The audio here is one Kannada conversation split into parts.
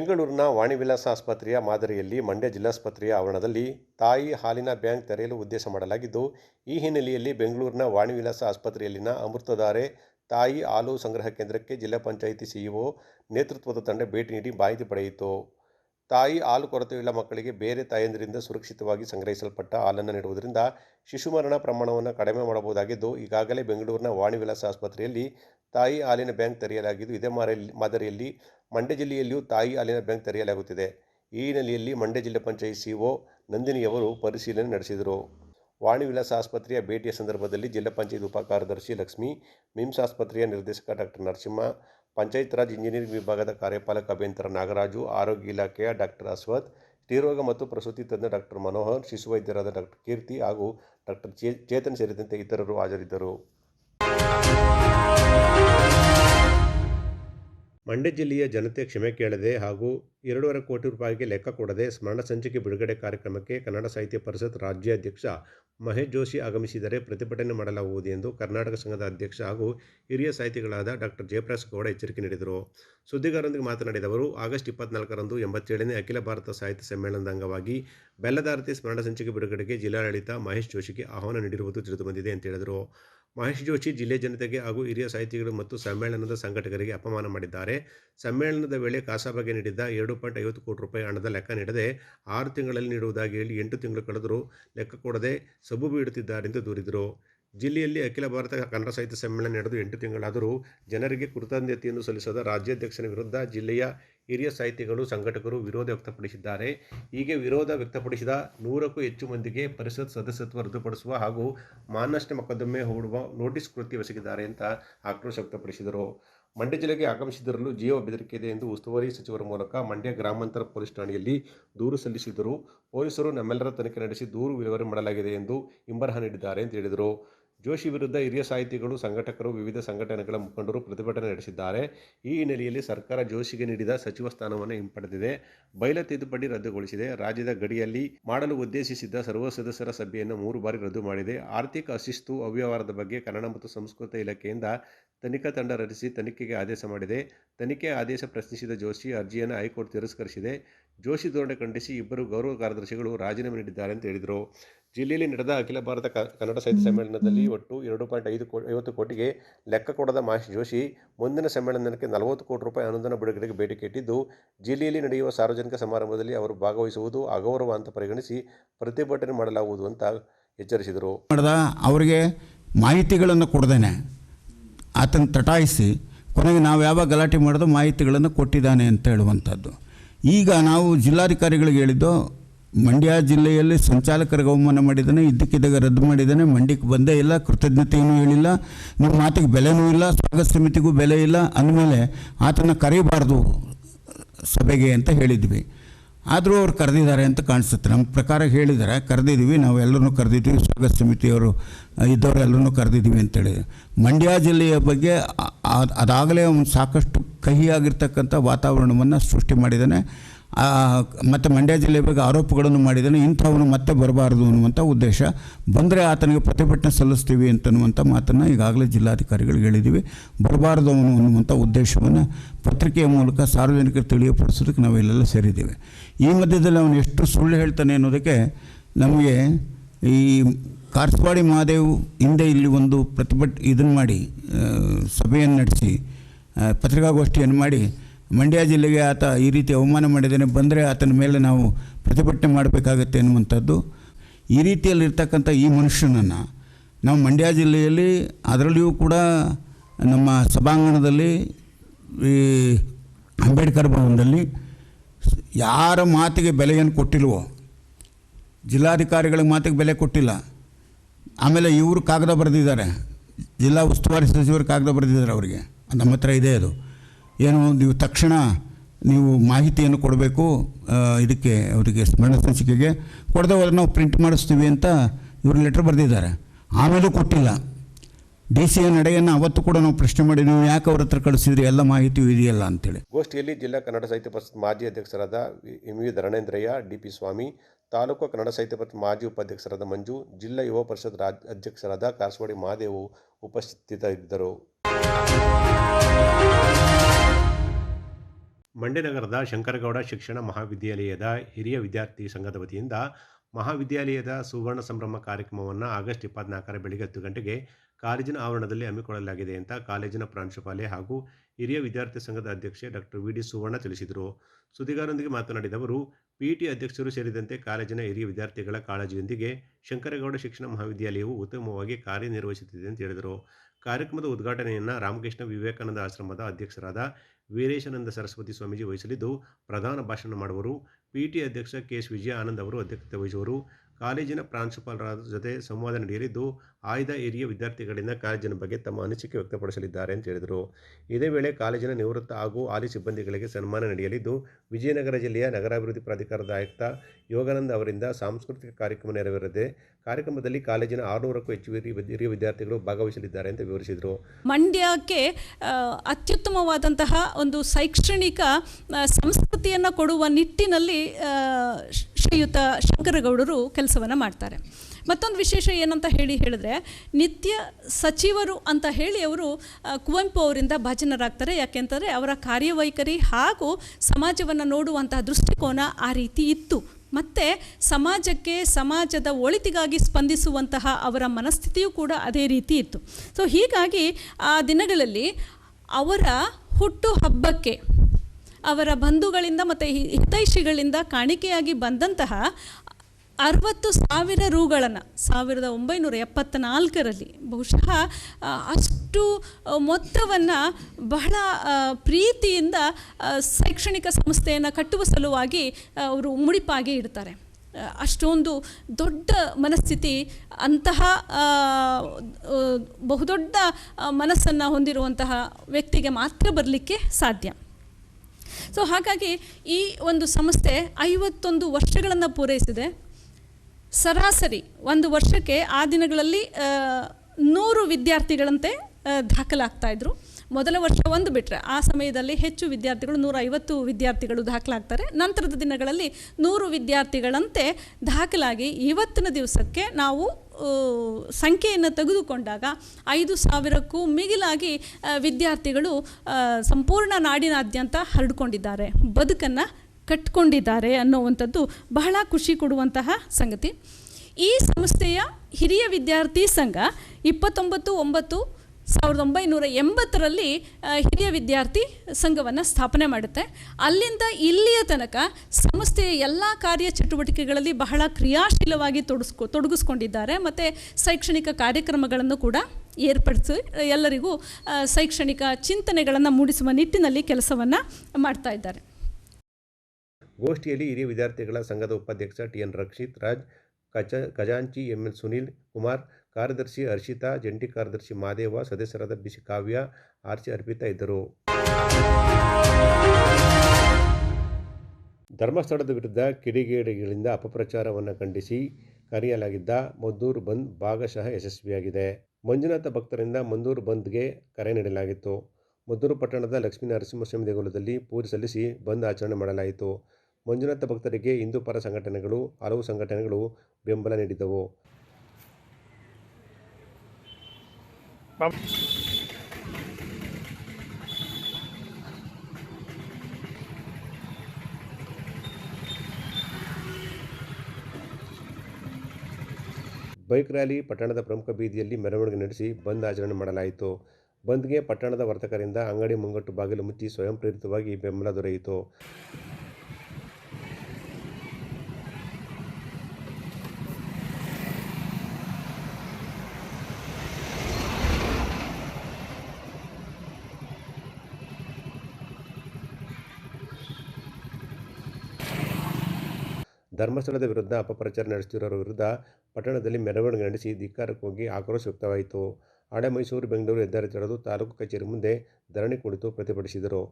ಬೆಂಗಳೂರಿನ ವಾಣಿವಿಲಾಸ ಆಸ್ಪತ್ರೆಯ ಮಾದರಿಯಲ್ಲಿ ಮಂಡ್ಯ ಜಿಲ್ಲಾಸ್ಪತ್ರೆಯ ಆವರಣದಲ್ಲಿ ತಾಯಿ ಹಾಲಿನ ಬ್ಯಾಂಕ್ ತೆರೆಯಲು ಉದ್ದೇಶ ಮಾಡಲಾಗಿದ್ದು, ಈ ಹಿನ್ನೆಲೆಯಲ್ಲಿ ಬೆಂಗಳೂರಿನ ವಾಣಿವಿಲಾಸ ಆಸ್ಪತ್ರೆಯಲ್ಲಿನ ಅಮೃತಧಾರೆ ತಾಯಿ ಹಾಲು ಸಂಗ್ರಹ ಕೇಂದ್ರಕ್ಕೆ ಜಿಲ್ಲಾ ಪಂಚಾಯಿತಿ ಸಿಇಒ ನೇತೃತ್ವದ ತಂಡ ಭೇಟಿ ನೀಡಿ ಮಾಹಿತಿ ಪಡೆಯಿತು. ತಾಯಿ ಹಾಲು ಕೊರತೆಯುಳ್ಳ ಮಕ್ಕಳಿಗೆ ಬೇರೆ ತಾಯಂದಿರಿಂದ ಸುರಕ್ಷಿತವಾಗಿ ಸಂಗ್ರಹಿಸಲ್ಪಟ್ಟ ಹಾಲನ್ನು ನೀಡುವುದರಿಂದ ಶಿಶು ಮರಣ ಪ್ರಮಾಣವನ್ನು ಕಡಿಮೆ ಮಾಡಬಹುದಾಗಿದ್ದು, ಈಗಾಗಲೇ ಬೆಂಗಳೂರಿನ ವಾಣಿವಿಲಾಸ ಆಸ್ಪತ್ರೆಯಲ್ಲಿ ತಾಯಿ ಹಾಲಿನ ಬ್ಯಾಂಕ್ ತೆರೆಯಲಾಗಿದ್ದು, ಇದೇ ಮಾರಲ್ಲಿ ಮಾದರಿಯಲ್ಲಿ ಮಂಡ್ಯ ಜಿಲ್ಲೆಯಲ್ಲಿಯೂ ತಾಯಿ ಹಾಲಿನ ಬ್ಯಾಂಕ್ ತೆರೆಯಲಾಗುತ್ತಿದೆ. ಈ ಹಿನ್ನೆಲೆಯಲ್ಲಿ ಮಂಡ್ಯ ಜಿಲ್ಲಾ ಪಂಚಾಯತ್ ಸಿಒ ನಂದಿನಿಯವರು ಪರಿಶೀಲನೆ ನಡೆಸಿದರು. ವಾಣಿವಿಲಾಸ ಆಸ್ಪತ್ರೆಯ ಭೇಟಿಯ ಸಂದರ್ಭದಲ್ಲಿ ಜಿಲ್ಲಾ ಪಂಚಾಯತ್ ಉಪ ಕಾರ್ಯದರ್ಶಿ ಲಕ್ಷ್ಮಿ, ಮಿಮ್ಸ್ ಆಸ್ಪತ್ರೆಯ ನಿರ್ದೇಶಕ ಡಾಕ್ಟರ್ ನರಸಿಂಹ, ಪಂಚಾಯತ್ ರಾಜ್ ಇಂಜಿನಿಯರಿಂಗ್ ವಿಭಾಗದ ಕಾರ್ಯಪಾಲಕ ಅಭಿಯಂತರ ನಾಗರಾಜು, ಆರೋಗ್ಯ ಇಲಾಖೆಯ ಡಾಕ್ಟರ್ ಅಶ್ವಥ್ ಸ್ತ್ರೀರೋಗ ಮತ್ತು ಪ್ರಸೂತಿ ತಜ್ಞ ಡಾಕ್ಟರ್ ಮನೋಹರ್, ಶಿಶು ವೈದ್ಯರಾದ ಡಾಕ್ಟರ್ ಕೀರ್ತಿ ಹಾಗೂ ಡಾಕ್ಟರ್ ಚೇತನ್ ಸೇರಿದಂತೆ ಇತರರು ಹಾಜರಿದ್ದರು. ಮಂಡ್ಯ ಜಿಲ್ಲೆಯ ಜನತೆ ಕ್ಷಮೆ ಕೇಳದೆ ಹಾಗೂ ಎರಡೂವರೆ ಕೋಟಿ ರೂಪಾಯಿಗೆ ಲೆಕ್ಕ ಕೊಡದೆ ಸ್ಮರಣ ಸಂಚಿಕೆ ಬಿಡುಗಡೆ ಕಾರ್ಯಕ್ರಮಕ್ಕೆ ಕನ್ನಡ ಸಾಹಿತ್ಯ ಪರಿಷತ್ ರಾಜ್ಯಾಧ್ಯಕ್ಷ ಮಹೇಶ್ ಜೋಶಿ ಆಗಮಿಸಿದರೆ ಪ್ರತಿಭಟನೆ ಮಾಡಲಾಗುವುದು ಎಂದು ಕರ್ನಾಟಕ ಸಂಘದ ಅಧ್ಯಕ್ಷ ಹಾಗೂ ಹಿರಿಯ ಸಾಹಿತಿಗಳಾದ ಡಾಕ್ಟರ್ ಜಯಪ್ರಕಾಶ್ ಗೌಡ ಎಚ್ಚರಿಕೆ ನೀಡಿದರು. ಸುದ್ದಿಗಾರರೊಂದಿಗೆ ಮಾತನಾಡಿದ ಅವರು, ಆಗಸ್ಟ್ ಇಪ್ಪತ್ನಾಲ್ಕರಂದು ಎಂಬತ್ತೇಳನೇ ಅಖಿಲ ಭಾರತ ಸಾಹಿತ್ಯ ಸಮ್ಮೇಳನದ ಅಂಗವಾಗಿ ಬೆಲ್ಲದಾರತಿ ಸ್ಮರಣ ಸಂಚಿಕೆ ಬಿಡುಗಡೆಗೆ ಜಿಲ್ಲಾಡಳಿತ ಮಹೇಶ್ ಜೋಶಿಗೆ ಆಹ್ವಾನ ನೀಡಿರುವುದು ತಿಳಿದುಬಂದಿದೆ ಅಂತ ಹೇಳಿದರು. ಮಹೇಶ್ ಜೋಶಿ ಜಿಲ್ಲೆ ಜನತೆಗೆ ಹಾಗೂ ಹಿರಿಯ ಸಾಹಿತಿಗಳು ಮತ್ತು ಸಮ್ಮೇಳನದ ಸಂಘಟಕರಿಗೆ ಅಪಮಾನ ಮಾಡಿದ್ದಾರೆ. ಸಮ್ಮೇಳನದ ವೇಳೆ ಕಾಸಾಬಾಗೆ ನೀಡಿದ್ದ ಎರಡು ಪಾಯಿಂಟ್ ಐವತ್ತು ಕೋಟಿ ರೂಪಾಯಿ ಹಣದ ಲೆಕ್ಕ ನೀಡದೆ ಆರು ತಿಂಗಳಲ್ಲಿ ನೀಡುವುದಾಗಿ ಹೇಳಿ ಎಂಟು ತಿಂಗಳು ಕಳೆದರೂ ಲೆಕ್ಕ ಕೊಡದೆ ಸಬೂಬು ಇಡುತ್ತಿದ್ದಾರೆಂದು ದೂರಿದರು. ಜಿಲ್ಲೆಯಲ್ಲಿ ಅಖಿಲ ಭಾರತ ಕನ್ನಡ ಸಾಹಿತ್ಯ ಸಮ್ಮೇಳನ ನಡೆದು ಎಂಟು ತಿಂಗಳಾದರೂ ಜನರಿಗೆ ಕೃತಜ್ಞತೆಯನ್ನು ಸಲ್ಲಿಸದ ರಾಜ್ಯಾಧ್ಯಕ್ಷನ ವಿರುದ್ಧ ಜಿಲ್ಲೆಯ ಹಿರಿಯ ಸಾಹಿತಿಗಳು, ಸಂಘಟಕರು ವಿರೋಧ ವ್ಯಕ್ತಪಡಿಸಿದ್ದಾರೆ. ಹೀಗೆ ವಿರೋಧ ವ್ಯಕ್ತಪಡಿಸಿದ ನೂರಕ್ಕೂ ಹೆಚ್ಚು ಮಂದಿಗೆ ಪರಿಷತ್ ಸದಸ್ಯತ್ವ ರದ್ದುಪಡಿಸುವ ಹಾಗೂ ಮಾನಷ್ಟ ಮೊಕದ್ದಮೆ ಹೂಡುವ ನೋಟಿಸ್ ಕೃತಿ ಎಸಗಿದ್ದಾರೆ ಅಂತ ಆಕ್ರೋಶ ವ್ಯಕ್ತಪಡಿಸಿದರು. ಮಂಡ್ಯ ಜಿಲ್ಲೆಗೆ ಆಗಮಿಸಿದರಲ್ಲೂ ಜೀವ ಬೆದರಿಕೆ ಇದೆ ಎಂದು ಉಸ್ತುವಾರಿ ಸಚಿವರ ಮೂಲಕ ಮಂಡ್ಯ ಗ್ರಾಮಾಂತರ ಪೊಲೀಸ್ ಠಾಣೆಯಲ್ಲಿ ದೂರು ಸಲ್ಲಿಸಿದರು ಪೊಲೀಸರು ನಮ್ಮೆಲ್ಲರ ತನಿಖೆ ನಡೆಸಿ ದೂರು ವಿಲೇವಾರಿ ಮಾಡಲಾಗಿದೆ ಎಂದು ಇಂಬರ್ಹ ನೀಡಿದ್ದಾರೆ ಅಂತ ಹೇಳಿದರು. ಜೋಶಿ ವಿರುದ್ಧ ಹಿರಿಯ ಸಾಹಿತಿಗಳು, ಸಂಘಟಕರು, ವಿವಿಧ ಸಂಘಟನೆಗಳ ಮುಖಂಡರು ಪ್ರತಿಭಟನೆ ನಡೆಸಿದ್ದಾರೆ. ಈ ಹಿನ್ನೆಲೆಯಲ್ಲಿ ಸರ್ಕಾರ ಜೋಶಿಗೆ ನೀಡಿದ ಸಚಿವ ಸ್ಥಾನವನ್ನು ಹಿಂಪಡೆದಿದೆ. ಬೈಲ ತಿದ್ದುಪಡಿ ರದ್ದುಗೊಳಿಸಿದೆ. ರಾಜ್ಯದ ಗಡಿಯಲ್ಲಿ ಮಾಡಲು ಉದ್ದೇಶಿಸಿದ್ದ ಸರ್ವ ಸದಸ್ಯರ ಸಭೆಯನ್ನು ಮೂರು ಬಾರಿ ರದ್ದು ಮಾಡಿದೆ. ಆರ್ಥಿಕ ಅಶಿಸ್ತು ಅವ್ಯವಹಾರದ ಬಗ್ಗೆ ಕನ್ನಡ ಮತ್ತು ಸಂಸ್ಕೃತಿ ಇಲಾಖೆಯಿಂದ ತನಿಖಾ ತಂಡ ರಚಿಸಿ ತನಿಖೆಗೆ ಆದೇಶ ಮಾಡಿದೆ. ತನಿಖೆ ಆದೇಶ ಪ್ರಶ್ನಿಸಿದ ಜೋಶಿ ಅರ್ಜಿಯನ್ನು ಹೈಕೋರ್ಟ್ ತಿರಸ್ಕರಿಸಿದೆ. ಜೋಶಿ ಧೋರಣೆ ಖಂಡಿಸಿ ಇಬ್ಬರು ಗೌರವ ಕಾರ್ಯದರ್ಶಿಗಳು ರಾಜೀನಾಮೆ ನೀಡಿದ್ದಾರೆ ಅಂತ ಹೇಳಿದರು. ಜಿಲ್ಲೆಯಲ್ಲಿ ನಡೆದ ಅಖಿಲ ಭಾರತ ಕನ್ನಡ ಸಾಹಿತ್ಯ ಸಮ್ಮೇಳನದಲ್ಲಿ ಒಟ್ಟು ಎರಡು ಪಾಯಿಂಟ್ ಐದು ಕೋ ಐವತ್ತು ಕೋಟಿಗೆ ಲೆಕ್ಕ ಕೊಡದ ಮಹೇಶ್ ಜೋಶಿ ಮುಂದಿನ ಸಮ್ಮೇಳನಕ್ಕೆ ನಲವತ್ತು ಕೋಟಿ ರೂಪಾಯಿ ಅನುದಾನ ಬಿಡುಗಡೆಗೆ ಬೇಡಿಕೆ ಇಟ್ಟಿದ್ದು ಜಿಲ್ಲೆಯಲ್ಲಿ ನಡೆಯುವ ಸಾರ್ವಜನಿಕ ಸಮಾರಂಭದಲ್ಲಿ ಅವರು ಭಾಗವಹಿಸುವುದು ಅಗೌರವ ಅಂತ ಪರಿಗಣಿಸಿ ಪ್ರತಿಭಟನೆ ಮಾಡಲಾಗುವುದು ಅಂತ ಎಚ್ಚರಿಸಿದರು. ಅವರಿಗೆ ಮಾಹಿತಿಗಳನ್ನು ಕೊಡ್ದೇನೆ. ಆತನ ತಟಾಯಿಸಿ, ಕೊನೆಗೆ ನಾವು ಯಾವಾಗ ಗಲಾಟೆ ಮಾಡೋದು ಮಾಹಿತಿಗಳನ್ನು ಕೊಟ್ಟಿದ್ದಾನೆ ಅಂತ ಹೇಳುವಂಥದ್ದು. ಈಗ ನಾವು ಜಿಲ್ಲಾಧಿಕಾರಿಗಳಿಗೆ ಹೇಳಿದ್ದು, ಮಂಡ್ಯ ಜಿಲ್ಲೆಯಲ್ಲಿ ಸಂಚಾಲಕರ ಅವಮಾನ ಮಾಡಿದ್ದಾನೆ, ಇದ್ದಕ್ಕಿದ್ದಾಗ ರದ್ದು ಮಾಡಿದ್ದಾನೆ, ಮಂಡ್ಯಕ್ಕೆ ಬಂದೇ ಇಲ್ಲ ಕೃತಜ್ಞತೆಯೂ ಹೇಳಿಲ್ಲ, ನಿಮ್ಮ ಮಾತಿಗೆ ಬೆಲೆನೂ ಇಲ್ಲ, ಸ್ವಾಗತ ಸಮಿತಿಗೂ ಬೆಲೆ ಇಲ್ಲ, ಅಂದಮೇಲೆ ಆತನ ಕರೀಬಾರ್ದು ಸಭೆಗೆ ಅಂತ ಹೇಳಿದ್ವಿ. ಆದರೂ ಅವ್ರು ಕರೆದಿದ್ದಾರೆ ಅಂತ ಕಾಣಿಸುತ್ತೆ. ನಮ್ಮ ಪ್ರಕಾರ ಹೇಳಿದ್ದಾರೆ, ಕರೆದಿದ್ದೀವಿ, ನಾವು ಎಲ್ಲರೂ ಕರೆದಿದ್ದೀವಿ, ಸ್ವಾಗತ ಸಮಿತಿಯವರು ಇದ್ದವರೆಲ್ಲರೂ ಕರೆದಿದ್ದೀವಿ ಅಂತೇಳಿ. ಮಂಡ್ಯ ಜಿಲ್ಲೆಯ ಬಗ್ಗೆ ಅದಾಗಲೇ ಸಾಕಷ್ಟು ಕಹಿಯಾಗಿರ್ತಕ್ಕಂಥ ವಾತಾವರಣವನ್ನು ಸೃಷ್ಟಿ ಮಾಡಿದ್ದಾನೆ. ಮತ್ತು ಮಂಡ್ಯ ಜಿಲ್ಲೆ ಬಗ್ಗೆ ಆರೋಪಗಳನ್ನು ಮಾಡಿದ್ದಾನೆ. ಇಂಥವನು ಮತ್ತೆ ಬರಬಾರ್ದು ಅನ್ನುವಂಥ ಉದ್ದೇಶ. ಬಂದರೆ ಆತನಿಗೆ ಪ್ರತಿಭಟನೆ ಸಲ್ಲಿಸ್ತೀವಿ ಅಂತನ್ನುವಂಥ ಮಾತನ್ನು ಈಗಾಗಲೇ ಜಿಲ್ಲಾಧಿಕಾರಿಗಳಿಗೆ ಹೇಳಿದ್ದೀವಿ. ಬರಬಾರ್ದು ಅವನು ಅನ್ನುವಂಥ ಉದ್ದೇಶವನ್ನು ಪತ್ರಿಕೆಯ ಮೂಲಕ ಸಾರ್ವಜನಿಕರು ತಿಳಿಯಪಡಿಸೋದಕ್ಕೆ ನಾವೆಲ್ಲೆಲ್ಲ ಸೇರಿದ್ದೀವಿ. ಈ ಮಧ್ಯದಲ್ಲಿ ಅವನು ಎಷ್ಟು ಸುಳ್ಳು ಹೇಳ್ತಾನೆ ಅನ್ನೋದಕ್ಕೆ ನಮಗೆ ಈ ಕಾರ್ಸ್ವಾಡಿ ಮಹಾದೇವ್ ಹಿಂದೆ ಇಲ್ಲಿ ಒಂದು ಪ್ರತಿಭಟ್ ಇದನ್ನು ಮಾಡಿ ಸಭೆಯನ್ನು ನಡೆಸಿ ಪತ್ರಿಕಾಗೋಷ್ಠಿಯನ್ನು ಮಾಡಿ ಮಂಡ್ಯ ಜಿಲ್ಲೆಗೆ ಆತ ಈ ರೀತಿ ಅವಮಾನ ಮಾಡಿದ್ದಾನೆ ಬಂದರೆ ಆತನ ಮೇಲೆ ನಾವು ಪ್ರತಿಭಟನೆ ಮಾಡಬೇಕಾಗತ್ತೆ ಅನ್ನುವಂಥದ್ದು. ಈ ರೀತಿಯಲ್ಲಿರ್ತಕ್ಕಂಥ ಈ ಮನುಷ್ಯನನ್ನು ನಾವು ಮಂಡ್ಯ ಜಿಲ್ಲೆಯಲ್ಲಿ ಅದರಲ್ಲಿಯೂ ಕೂಡ ನಮ್ಮ ಸಭಾಂಗಣದಲ್ಲಿ ಈ ಅಂಬೇಡ್ಕರ್ ಭವನದಲ್ಲಿ ಯಾರ ಮಾತಿಗೆ ಬೆಲೆಯನ್ನು ಕೊಟ್ಟಿಲ್ವೋ ಜಿಲ್ಲಾಧಿಕಾರಿಗಳ ಮಾತಿಗೆ ಬೆಲೆ ಕೊಟ್ಟಿಲ್ಲ. ಆಮೇಲೆ ಇವರು ಕಾಗದ ಬರೆದಿದ್ದಾರೆ. ಜಿಲ್ಲಾ ಉಸ್ತುವಾರಿ ಸಚಿವರು ಕಾಗದ ಬರೆದಿದ್ದಾರೆ ಅವರಿಗೆ. ನಮ್ಮ ಹತ್ರ ಇದೆ ಅದು. ಏನು, ನೀವು ತಕ್ಷಣ ನೀವು ಮಾಹಿತಿಯನ್ನು ಕೊಡಬೇಕು ಇದಕ್ಕೆ ಅವರಿಗೆ ಸ್ಮರಣ ಸಂಚಿಕೆಗೆ. ಕೊಡದೆ ಹೋದ್ರೆ ನಾವು ಪ್ರಿಂಟ್ ಮಾಡಿಸ್ತೀವಿ ಅಂತ ಇವರು ಲೆಟ್ರ್ ಬರೆದಿದ್ದಾರೆ. ಆಮೇಲೂ ಕೊಟ್ಟಿಲ್ಲ. ಡಿ ಸಿ ಎ ನಡೆಯನ್ನು ಅವತ್ತು ಕೂಡ ನಾವು ಪ್ರಶ್ನೆ ಮಾಡಿ, ನೀವು ಯಾಕೆ ಅವ್ರ ಹತ್ರ ಕಳಿಸಿದ್ರಿ? ಎಲ್ಲ ಮಾಹಿತಿಯೂ ಇದೆಯಲ್ಲ ಅಂತೇಳಿ. ಗೋಷ್ಠಿಯಲ್ಲಿ ಜಿಲ್ಲಾ ಕನ್ನಡ ಸಾಹಿತ್ಯ ಪರಿಷತ್ ಮಾಜಿ ಅಧ್ಯಕ್ಷರಾದ M V Dharanendraiah, D P Swamy, taluk Kannada Sahitya Parishat ಮಾಜಿ ಉಪಾಧ್ಯಕ್ಷರಾದ ಮಂಜು, ಜಿಲ್ಲಾ ಯುವ ಪರಿಷತ್ ರಾಜ್, ಅಧ್ಯಕ್ಷರಾದ ಕಾಸವಾಡಿ ಮಹಾದೇವು ಉಪಸ್ಥಿತರಿದ್ದರು. ಮಂಡ್ಯ ನಗರದ ಶಂಕರಗೌಡ ಶಿಕ್ಷಣ ಮಹಾವಿದ್ಯಾಲಯದ ಹಿರಿಯ ವಿದ್ಯಾರ್ಥಿ ಸಂಘದ ವತಿಯಿಂದ ಮಹಾವಿದ್ಯಾಲಯದ ಸುವರ್ಣ ಸಂಭ್ರಮ ಕಾರ್ಯಕ್ರಮವನ್ನು ಆಗಸ್ಟ್ ಇಪ್ಪತ್ನಾಲ್ಕರ ಬೆಳಗ್ಗೆ ಹತ್ತು ಗಂಟೆಗೆ ಕಾಲೇಜಿನ ಆವರಣದಲ್ಲಿ ಹಮ್ಮಿಕೊಳ್ಳಲಾಗಿದೆ ಅಂತ ಕಾಲೇಜಿನ ಪ್ರಾಂಶುಪಾಲೆ ಹಾಗೂ ಹಿರಿಯ ವಿದ್ಯಾರ್ಥಿ ಸಂಘದ ಅಧ್ಯಕ್ಷೆ ಡಾಕ್ಟರ್ ವಿ ಡಿ ಸುವರ್ಣ ತಿಳಿಸಿದರು. ಸುದ್ದಿಗಾರರೊಂದಿಗೆ ಮಾತನಾಡಿದ ಅವರು ಪಿಟಿ ಅಧ್ಯಕ್ಷರು ಸೇರಿದಂತೆ ಕಾಲೇಜಿನ ಹಿರಿಯ ವಿದ್ಯಾರ್ಥಿಗಳ ಕಾಳಜಿಯೊಂದಿಗೆ ಶಂಕರಗೌಡ ಶಿಕ್ಷಣ ಮಹಾವಿದ್ಯಾಲಯವು ಉತ್ತಮವಾಗಿ ಕಾರ್ಯನಿರ್ವಹಿಸುತ್ತಿದೆ ಅಂತ ಹೇಳಿದರು. ಕಾರ್ಯಕ್ರಮದ ಉದ್ಘಾಟನೆಯನ್ನು ರಾಮಕೃಷ್ಣ ವಿವೇಕಾನಂದ ಆಶ್ರಮದ ಅಧ್ಯಕ್ಷರಾದ ವೀರೇಶಾನಂದ ಸರಸ್ವತಿ ಸ್ವಾಮೀಜಿ ವಹಿಸಲಿದ್ದು ಪ್ರಧಾನ ಭಾಷಣ ಮಾಡುವರು. ಪಿಟಿ ಅಧ್ಯಕ್ಷ ಕೆ ಎಸ್ ವಿಜಯ ಆನಂದ್ ಅವರು ಅಧ್ಯಕ್ಷತೆ ವಹಿಸುವರು. ಕಾಲೇಜಿನ ಪ್ರಾಂಶುಪಾಲರ ಜೊತೆ ಸಂವಾದ ನಡೆಯಲಿದ್ದು ಆಯ್ದ ಹಿರಿಯ ವಿದ್ಯಾರ್ಥಿಗಳಿಂದ ಕಾಲೇಜಿನ ಬಗ್ಗೆ ತಮ್ಮ ಅನಿಸಿಕೆ ವ್ಯಕ್ತಪಡಿಸಲಿದ್ದಾರೆ ಅಂತ ಹೇಳಿದರು. ಇದೇ ವೇಳೆ ಕಾಲೇಜಿನ ನಿವೃತ್ತ ಹಾಗೂ ಹಾಲಿ ಸಿಬ್ಬಂದಿಗಳಿಗೆ ಸನ್ಮಾನ ನಡೆಯಲಿದ್ದು ವಿಜಯನಗರ ಜಿಲ್ಲೆಯ ನಗರಾಭಿವೃದ್ಧಿ ಪ್ರಾಧಿಕಾರದ ಆಯುಕ್ತ ಯೋಗಾನಂದ್ ಅವರಿಂದ ಸಾಂಸ್ಕೃತಿಕ ಕಾರ್ಯಕ್ರಮ ನೆರವೇರಿದೆ, ಕಾರ್ಯಕ್ರಮದಲ್ಲಿ ಕಾಲೇಜಿನ ಆರುನೂರಕ್ಕೂ ಹೆಚ್ಚು ಹಿರಿಯ ವಿದ್ಯಾರ್ಥಿಗಳು ಭಾಗವಹಿಸಲಿದ್ದಾರೆ ಅಂತ ವಿವರಿಸಿದರು. ಮಂಡ್ಯಕ್ಕೆ ಅತ್ಯುತ್ತಮವಾದಂತಹ ಒಂದು ಶೈಕ್ಷಣಿಕ ಸಂಸ್ಕೃತಿಯನ್ನು ಕೊಡುವ ನಿಟ್ಟಿನಲ್ಲಿ ಶ್ರೀಯುತ ಶಂಕರಗೌಡರು ಕೆಲಸವನ್ನು ಮಾಡ್ತಾರೆ. ಮತ್ತೊಂದು ವಿಶೇಷ ಏನಂತ ಹೇಳಿ ಹೇಳಿದ್ರೆ, ನಿತ್ಯ ಸಚಿವರು ಅಂತ ಹೇಳಿ ಅವರು ಕುವೆಂಪು ಅವರಿಂದ ಭಾಜನರಾಗ್ತಾರೆ. ಯಾಕೆಂತಂದರೆ ಅವರ ಕಾರ್ಯವೈಖರಿ ಹಾಗೂ ಸಮಾಜವನ್ನು ನೋಡುವಂತಹ ದೃಷ್ಟಿಕೋನ ಆ ರೀತಿ ಇತ್ತು. ಮತ್ತು ಸಮಾಜಕ್ಕೆ ಸಮಾಜದ ಒಳಿತಿಗಾಗಿ ಸ್ಪಂದಿಸುವಂತಹ ಅವರ ಮನಸ್ಥಿತಿಯೂ ಕೂಡ ಅದೇ ರೀತಿ ಇತ್ತು. ಸೊ ಹೀಗಾಗಿ ಆ ದಿನಗಳಲ್ಲಿ ಅವರ ಹುಟ್ಟು ಹಬ್ಬಕ್ಕೆ ಅವರ ಬಂಧುಗಳಿಂದ ಮತ್ತು ಹಿತೈಷಿಗಳಿಂದ ಕಾಣಿಕೆಯಾಗಿ ಬಂದಂತಹ ಅರವತ್ತು ಸಾವಿರ ರೂಗಳನ್ನು ಸಾವಿರದ ಒಂಬೈನೂರ ಎಪ್ಪತ್ತ ನಾಲ್ಕರಲ್ಲಿ ಬಹುಶಃ ಅಷ್ಟು ಮೊತ್ತವನ್ನು ಬಹಳ ಪ್ರೀತಿಯಿಂದ ಶೈಕ್ಷಣಿಕ ಸಂಸ್ಥೆಯನ್ನು ಕಟ್ಟುವ ಸಲುವಾಗಿ ಅವರು ಮುಡಿಪಾಗಿ ಇಡ್ತಾರೆ. ಅಷ್ಟೊಂದು ದೊಡ್ಡ ಮನಸ್ಥಿತಿ, ಅಂತಹ ಬಹುದೊಡ್ಡ ಮನಸ್ಸನ್ನು ಹೊಂದಿರುವಂತಹ ವ್ಯಕ್ತಿಗೆ ಮಾತ್ರ ಬರಲಿಕ್ಕೆ ಸಾಧ್ಯ. ಸೊ ಹಾಗಾಗಿ ಈ ಒಂದು ಸಂಸ್ಥೆ ಐವತ್ತೊಂದು ವರ್ಷಗಳನ್ನು ಪೂರೈಸಿದೆ. ಸರಾಸರಿ ಒಂದು ವರ್ಷಕ್ಕೆ ಆ ದಿನಗಳಲ್ಲಿ ನೂರು ವಿದ್ಯಾರ್ಥಿಗಳಂತೆ ದಾಖಲಾಗ್ತಾಯಿದ್ರು. ಮೊದಲ ವರ್ಷ ಒಂದು ಬಿಟ್ಟರೆ ಆ ಸಮಯದಲ್ಲಿ ಹೆಚ್ಚು ವಿದ್ಯಾರ್ಥಿಗಳು ನೂರ ಐವತ್ತು ವಿದ್ಯಾರ್ಥಿಗಳು ದಾಖಲಾಗ್ತಾರೆ. ನಂತರದ ದಿನಗಳಲ್ಲಿ ನೂರು ವಿದ್ಯಾರ್ಥಿಗಳಂತೆ ದಾಖಲಾಗಿ ಇವತ್ತಿನ ದಿವಸಕ್ಕೆ ನಾವು ಸಂಖ್ಯೆಯನ್ನು ತೆಗೆದುಕೊಂಡಾಗ ಐದು ಸಾವಿರಕ್ಕೂ ಮಿಗಿಲಾಗಿ ವಿದ್ಯಾರ್ಥಿಗಳು ಸಂಪೂರ್ಣ ನಾಡಿನಾದ್ಯಂತ ಹರಡಿಕೊಂಡಿದ್ದಾರೆ. ಬದುಕನ್ನು ಕಟ್ಕೊಂಡಿದ್ದಾರೆ ಅನ್ನೋವಂಥದ್ದು ಬಹಳ ಖುಷಿ ಕೊಡುವಂತಹ ಸಂಗತಿ. ಈ ಸಂಸ್ಥೆಯ ಹಿರಿಯ ವಿದ್ಯಾರ್ಥಿ ಸಂಘ ಇಪ್ಪತ್ತೊಂಬತ್ತು ಒಂಬತ್ತು ಸಾವಿರದ ಒಂಬೈನೂರ ಎಂಬತ್ತರಲ್ಲಿ ಹಿರಿಯ ವಿದ್ಯಾರ್ಥಿ ಸಂಘವನ್ನು ಸ್ಥಾಪನೆ ಮಾಡುತ್ತೆ. ಅಲ್ಲಿಂದ ಇಲ್ಲಿಯ ತನಕ ಸಂಸ್ಥೆಯ ಎಲ್ಲ ಕಾರ್ಯಚಟುವಟಿಕೆಗಳಲ್ಲಿ ಬಹಳ ಕ್ರಿಯಾಶೀಲವಾಗಿ ತೊಡಸ್ಕೊ, ತೊಡಗಿಸ್ಕೊಂಡಿದ್ದಾರೆ. ಮತ್ತು ಶೈಕ್ಷಣಿಕ ಕಾರ್ಯಕ್ರಮಗಳನ್ನು ಕೂಡ ಏರ್ಪಡಿಸಿ, ಎಲ್ಲರಿಗೂ ಶೈಕ್ಷಣಿಕ ಚಿಂತನೆಗಳನ್ನು ಮೂಡಿಸುವ ನಿಟ್ಟಿನಲ್ಲಿ ಕೆಲಸವನ್ನು ಮಾಡ್ತಾ ಇದ್ದಾರೆ. ಗೋಷ್ಠಿಯಲ್ಲಿ ಹಿರಿಯ ವಿದ್ಯಾರ್ಥಿಗಳ ಸಂಘದ ಉಪಾಧ್ಯಕ್ಷ ಟಿ ಎನ್ ರಕ್ಷಿತ್, ರಾಜ್ ಕಚ, ಖಜಾಂಚಿ ಎಂ ಎಲ್ ಸುನೀಲ್ ಕುಮಾರ್, ಕಾರ್ಯದರ್ಶಿ ಹರ್ಷಿತಾ, ಜಂಟಿ ಕಾರ್ಯದರ್ಶಿ ಮಾದೇವ, ಸದಸ್ಯರಾದ ಬಿಸಿ ಕಾವ್ಯ ಆರ್ಸಿ ಅರ್ಪಿತಾ ಇದ್ದರು. ಧರ್ಮಸ್ಥಳದ ವಿರುದ್ಧ ಕಿಡಿಗೇಡಿಗಳಿಂದ ಅಪಪ್ರಚಾರವನ್ನು ಖಂಡಿಸಿ ಕರೆಯಲಾಗಿದ್ದ ಮದ್ದೂರು ಬಂದ್ ಭಾಗಶಃ ಯಶಸ್ವಿಯಾಗಿದೆ. ಮಂಜುನಾಥ ಭಕ್ತರಿಂದ ಮಂದೂರು ಬಂದ್ಗೆ ಕರೆ ನೀಡಲಾಗಿತ್ತು. ಮದ್ದೂರು ಪಟ್ಟಣದ ಲಕ್ಷ್ಮೀ ನರಸಿಂಹಸ್ವಾಮಿ ದೇಗುಲದಲ್ಲಿ ಪೂಜೆ ಸಲ್ಲಿಸಿ ಬಂದ್ ಆಚರಣೆ ಮಾಡಲಾಯಿತು. ಮಂಜುನಾಥ ಭಕ್ತರಿಗೆ ಹಿಂದೂ ಪರ ಸಂಘಟನೆಗಳು, ಹಲವು ಸಂಘಟನೆಗಳು ಬೆಂಬಲ ನೀಡಿದವು. ಬೈಕ್ ರ್ಯಾಲಿ ಪಟ್ಟಣದ ಪ್ರಮುಖ ಬೀದಿಯಲ್ಲಿ ಮೆರವಣಿಗೆ ನಡೆಸಿ ಬಂದ್ ಆಚರಣೆ ಮಾಡಲಾಯಿತು. ಬಂದ್ಗೆ ಪಟ್ಟಣದ ವರ್ತಕರಿಂದ ಅಂಗಡಿ ಮುಂಗಟ್ಟು ಬಾಗಿಲು ಮುಚ್ಚಿ ಸ್ವಯಂ ಪ್ರೇರಿತವಾಗಿ ಬೆಂಬಲ ದೊರೆಯಿತು. ಧರ್ಮಸ್ಥಳದ ವಿರುದ್ಧ ಅಪಪ್ರಚಾರ ನಡೆಸುತ್ತಿರೋರ ವಿರುದ್ಧ ಪಟ್ಟಣದಲ್ಲಿ ಮೆರವಣಿಗೆ ನಡೆಸಿ ಧಿಕ್ಕಾರಕ್ಕೆ ಹೋಗಿ ಆಕ್ರೋಶ ವ್ಯಕ್ತವಾಯಿತು. ಹಳೆ ಮೈಸೂರು, ಬೆಂಗಳೂರು ಹೆದ್ದಾರಿ ತಡೆದು ತಾಲೂಕು ಕಚೇರಿ ಮುಂದೆ ಧರಣಿ ಕುಳಿತು ಪ್ರತಿಭಟಿಸಿದರು.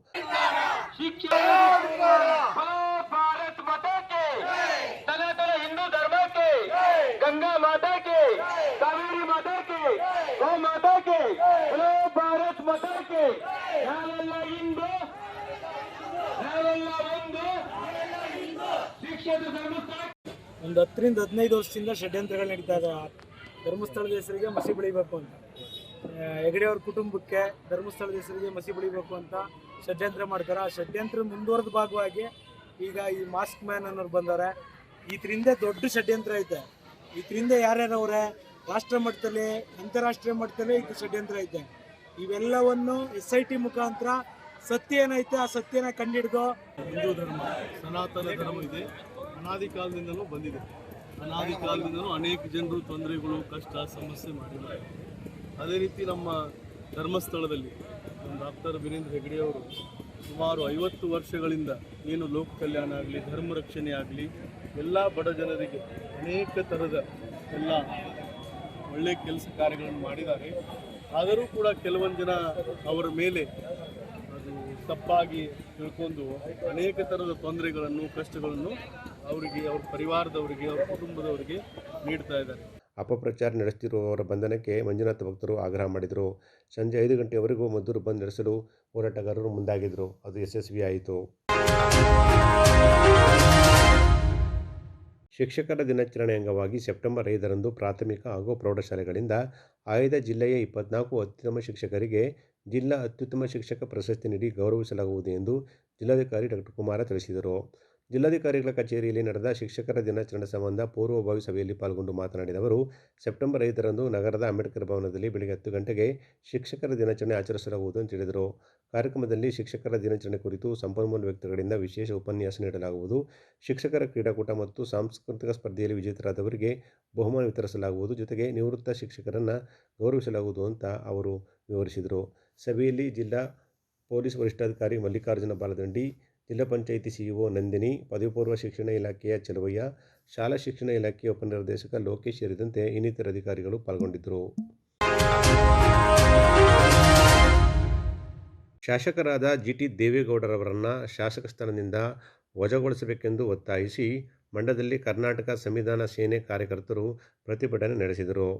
ಒಂದು ಹತ್ತರಿಂದ ಹದಿನೈದು ವರ್ಷದಿಂದ ಷಡ್ಯಂತ್ರಗಳು ನಡೀತಾ ಇದೆ. ಧರ್ಮಸ್ಥಳದ ಹೆಸರಿಗೆ ಮಸಿ ಬೆಳಿಬೇಕು ಅಂತ. ಹೆಗಡೆಯವ್ರ ಕುಟುಂಬಕ್ಕೆ ಧರ್ಮಸ್ಥಳದ ಹೆಸರಿಗೆ ಮಸಿ ಬೆಳಿಬೇಕು ಅಂತ ಷಡ್ಯಂತ್ರ ಮಾಡ್ತಾರೆ. ಆ ಷಡ್ಯಂತ್ರ ಮುಂದುವರೆದ ಭಾಗವಾಗಿ ಈಗ ಈ ಮಾಸ್ಕ್ ಮ್ಯಾನ್ ಅನ್ನೋರು ಬಂದಾರೆ. ಇದರಿಂದ ದೊಡ್ಡ ಷಡ್ಯಂತ್ರ ಐತೆ. ಇದರಿಂದ ಯಾರ್ಯಾರವ್ರೆ ರಾಷ್ಟ್ರ ಮಟ್ಟದಲ್ಲಿ, ಅಂತಾರಾಷ್ಟ್ರೀಯ ಮಟ್ಟದಲ್ಲಿ ಇದು ಷಡ್ಯಂತ್ರ ಐತೆ. ಇವೆಲ್ಲವನ್ನು ಎಸ್ ಐ ಟಿ ಮುಖಾಂತರ ಸತ್ಯ ಏನೈತೆ, ಆ ಸತ್ಯನ ಕಂಡಿಡ್ದು ಹಿಂದೂ ಧರ್ಮ, ಸನಾತನ ಧರ್ಮ ಇದೆ. ಅನಾದಿ ಕಾಲದಿಂದಲೂ ಬಂದಿದೆ. ಅನಾದಿ ಕಾಲದಿಂದಲೂ ಅನೇಕ ಜನರು ತೊಂದರೆಗಳು, ಕಷ್ಟ, ಸಮಸ್ಯೆ ಮಾಡಿದ್ದಾರೆ. ಅದೇ ರೀತಿ ನಮ್ಮ ಧರ್ಮಸ್ಥಳದಲ್ಲಿ ಡಾಕ್ಟರ್ ವೀರೇಂದ್ರ ಹೆಗಡೆಯವರು ಸುಮಾರು ಐವತ್ತು ವರ್ಷಗಳಿಂದ ಏನು ಲೋಕ ಕಲ್ಯಾಣ ಆಗಲಿ, ಧರ್ಮ ರಕ್ಷಣೆ ಆಗಲಿ, ಎಲ್ಲ ಬಡ ಜನರಿಗೆ ಅನೇಕ ಥರದ ಎಲ್ಲ ಒಳ್ಳೆಯ ಕೆಲಸ ಕಾರ್ಯಗಳನ್ನು ಮಾಡಿದ್ದಾರೆ. ಆದರೂ ಕೂಡ ಕೆಲವೊಂದು ಜನ ಅವರ ಮೇಲೆ ಅದು ತಪ್ಪಾಗಿ ತಿಳ್ಕೊಂಡು ಅನೇಕ ಥರದ ತೊಂದರೆಗಳನ್ನು, ಕಷ್ಟಗಳನ್ನು ಅವರಿಗೆ, ಅವ್ರ ಪರಿವಾರದವರಿಗೆ, ಅವ್ರ ಕುಟುಂಬದವರಿಗೆ ನೀಡ್ತಾ ಇದ್ದಾರೆ. ಅಪಪ್ರಚಾರ ನಡೆಸುತ್ತಿರುವವರ ಬಂಧನಕ್ಕೆ ಮಂಜುನಾಥ ಭಕ್ತರು ಆಗ್ರಹ ಮಾಡಿದರು. ಸಂಜೆ ಐದು ಗಂಟೆಯವರೆಗೂ ಮದ್ದೂರು ಬಂದ್ ನಡೆಸಲು ಹೋರಾಟಗಾರರು ಮುಂದಾಗಿದ್ದರು. ಅದು ಯಶಸ್ವಿಯಾಯಿತು ಶಿಕ್ಷಕರ ದಿನಾಚರಣೆ ಅಂಗವಾಗಿ ಸೆಪ್ಟೆಂಬರ್ ಐದರಂದು ಪ್ರಾಥಮಿಕ ಹಾಗೂ ಪ್ರೌಢಶಾಲೆಗಳಿಂದ ಆಯ್ದ ಜಿಲ್ಲೆಯ ಇಪ್ಪತ್ನಾಲ್ಕು ಅತ್ಯುತ್ತಮ ಶಿಕ್ಷಕರಿಗೆ ಜಿಲ್ಲಾ ಅತ್ಯುತ್ತಮ ಶಿಕ್ಷಕ ಪ್ರಶಸ್ತಿ ನೀಡಿ ಗೌರವಿಸಲಾಗುವುದು ಎಂದು ಜಿಲ್ಲಾಧಿಕಾರಿ ಡಾಕ್ಟರ್ ಕುಮಾರ ತಿಳಿಸಿದರು. ಜಿಲ್ಲಾಧಿಕಾರಿಗಳ ಕಚೇರಿಯಲ್ಲಿ ನಡೆದ ಶಿಕ್ಷಕರ ದಿನಾಚರಣೆ ಸಂಬಂಧ ಪೂರ್ವಭಾವಿ ಸಭೆಯಲ್ಲಿ ಪಾಲ್ಗೊಂಡು ಮಾತನಾಡಿದ ಅವರು, ಸೆಪ್ಟೆಂಬರ್ ಐದರಂದು ನಗರದ ಅಂಬೇಡ್ಕರ್ ಭವನದಲ್ಲಿ ಬೆಳಗ್ಗೆ ಹತ್ತು ಗಂಟೆಗೆ ಶಿಕ್ಷಕರ ದಿನಾಚರಣೆ ಆಚರಿಸಲಾಗುವುದು ಎಂದು ತಿಳಿದರು. ಕಾರ್ಯಕ್ರಮದಲ್ಲಿ ಶಿಕ್ಷಕರ ದಿನಾಚರಣೆ ಕುರಿತು ಸಂಪನ್ಮೂಲ ವ್ಯಕ್ತಿಗಳಿಂದ ವಿಶೇಷ ಉಪನ್ಯಾಸ ನೀಡಲಾಗುವುದು. ಶಿಕ್ಷಕರ ಕ್ರೀಡಾಕೂಟ ಮತ್ತು ಸಾಂಸ್ಕೃತಿಕ ಸ್ಪರ್ಧೆಯಲ್ಲಿ ವಿಜೇತರಾದವರಿಗೆ ಬಹುಮಾನ ವಿತರಿಸಲಾಗುವುದು. ಜೊತೆಗೆ ನಿವೃತ್ತ ಶಿಕ್ಷಕರನ್ನು ಗೌರವಿಸಲಾಗುವುದು ಅಂತ ಅವರು ವಿವರಿಸಿದರು. ಸಭೆಯಲ್ಲಿ ಜಿಲ್ಲಾ ಪೊಲೀಸ್ ವರಿಷ್ಠಾಧಿಕಾರಿ ಮಲ್ಲಿಕಾರ್ಜುನ ಬಾಲದಂಡಿ ಜಿಲ್ಲಾ ಪಂಚಾಯಿತಿ ಸಿಇಒ ನಂದಿನಿ ಪದವಿ ಪೂರ್ವ ಶಿಕ್ಷಣ ಇಲಾಖೆಯ ಚೆಲುವಯ್ಯ, ಶಾಲಾ ಶಿಕ್ಷಣ ಇಲಾಖೆಯ ಉಪನಿರ್ದೇಶಕ ಲೋಕೇಶ್ ಸೇರಿದಂತೆ ಇನ್ನಿತರ ಅಧಿಕಾರಿಗಳು ಪಾಲ್ಗೊಂಡಿದ್ದರು. ಶಾಸಕರಾದ ಜಿ ಟಿ ದೇವೇಗೌಡರವರನ್ನು ಶಾಸಕ ಸ್ಥಾನದಿಂದ ವಜಾಗೊಳಿಸಬೇಕೆಂದು ಒತ್ತಾಯಿಸಿ ಮಂಡ್ಯದಲ್ಲಿ ಕರ್ನಾಟಕ ಸಂವಿಧಾನ ಸೇನೆ ಕಾರ್ಯಕರ್ತರು ಪ್ರತಿಭಟನೆ ನಡೆಸಿದರು.